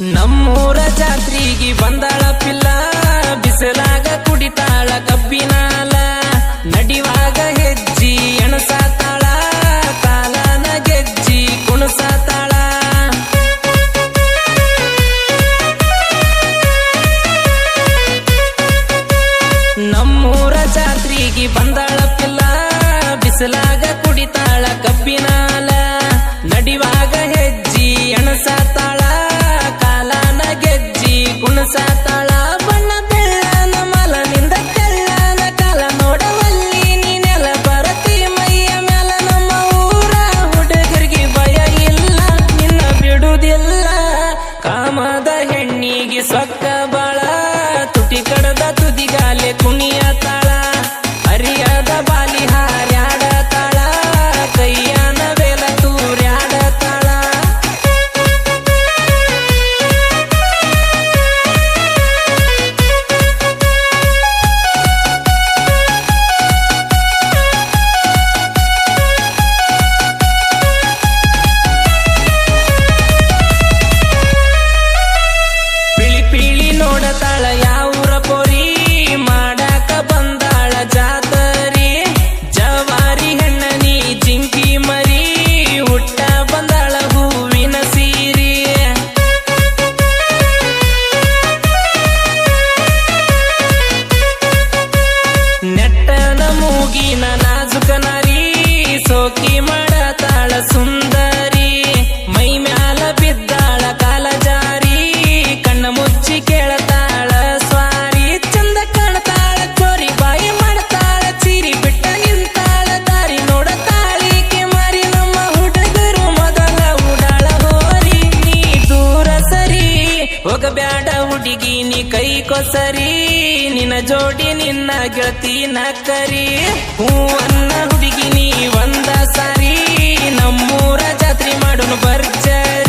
ನಮ್ಮೂರ ಜಾತ್ರೆಗೆ ಬಂದಾಳ ಪಿಲ್ಲ ಬಿಸಿಲಾಗ ಕುಡಿತಾಳ ಕಬ್ಬಿನಾಲ. ನಡಿವಾಗ ಹೆಜ್ಜಿ ಎಣಸಾತಾಳ ಕಾಲನ ಗೆಜ್ಜಿ ಕುಣಸಾತಾಳ. नाजूक नारी सोकी मड ಕರಿ, ನಿನ್ನ ಜೋಡಿ ನಿನ್ನ ಗೆಳತಿನ ಕರಿ. ಹೂವನ್ನ ಹುಡುಗಿ ನೀ ಒಂದ ಸರಿ, ನಮ್ಮೂರ ಜಾತ್ರೆ ಮಾಡೋನು ಬರ್ಜರಿ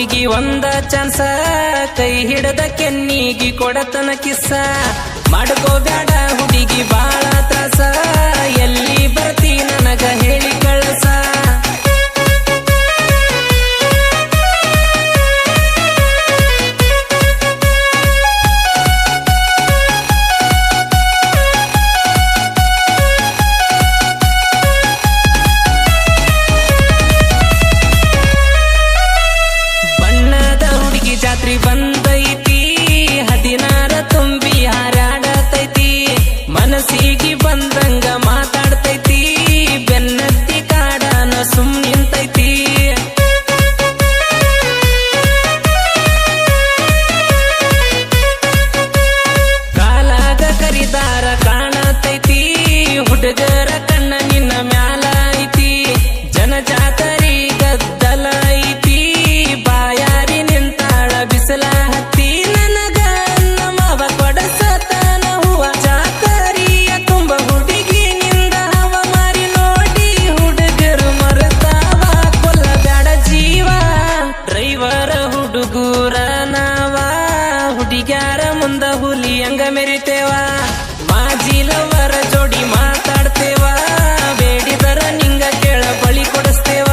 ಹುಡುಗಿ ಒಂದ ಚಾನ್ಸ ಕೈ ಹಿಡದ ಕೆನ್ನಿಗಿ ಕೊಡತನ ಕಿಸ್ಸ. ಮಾಡ್ಕೋಬೇಡ ಹುಡುಗಿ ಬಾಳ ತ್ರಾಸ ಎಲ್ಲಿ ಹೀಗಿ ಬಂದಂಗ ಮಾತಾಡ್ತೈತಿ. ಬಂದ ಹುಲಿ ಹಂಗ ಮೆರಿತೇವ? ಜೋಡಿ ಮಾತಾಡ್ತೇವ? ಬೇಡಿದರ ನಿಂಗ ಕೇಳ ಬಳಿ ಕೊಡಿಸ್ತೇವ?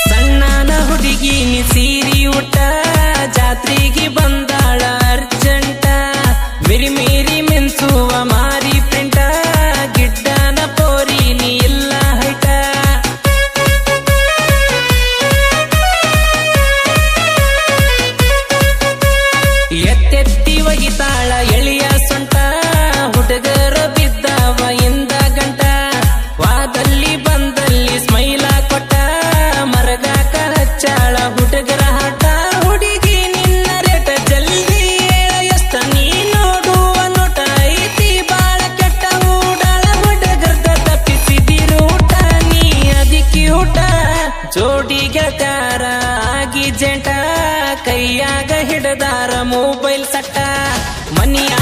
ಸಣ್ಣನ ಹುಡುಗಿ ನೀ ಸೀರಿ ಉಟ್ಟ ಜೋಡಿಗೆಳತ್ಯಾರ ಆಗಿ ಜಂಟ ಕೈಯಾಗ ಹಿಡದಾರ ಮೊಬೈಲ್ ಸಟ್ಟ ಮನಿಯ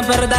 ಹುಡುಗ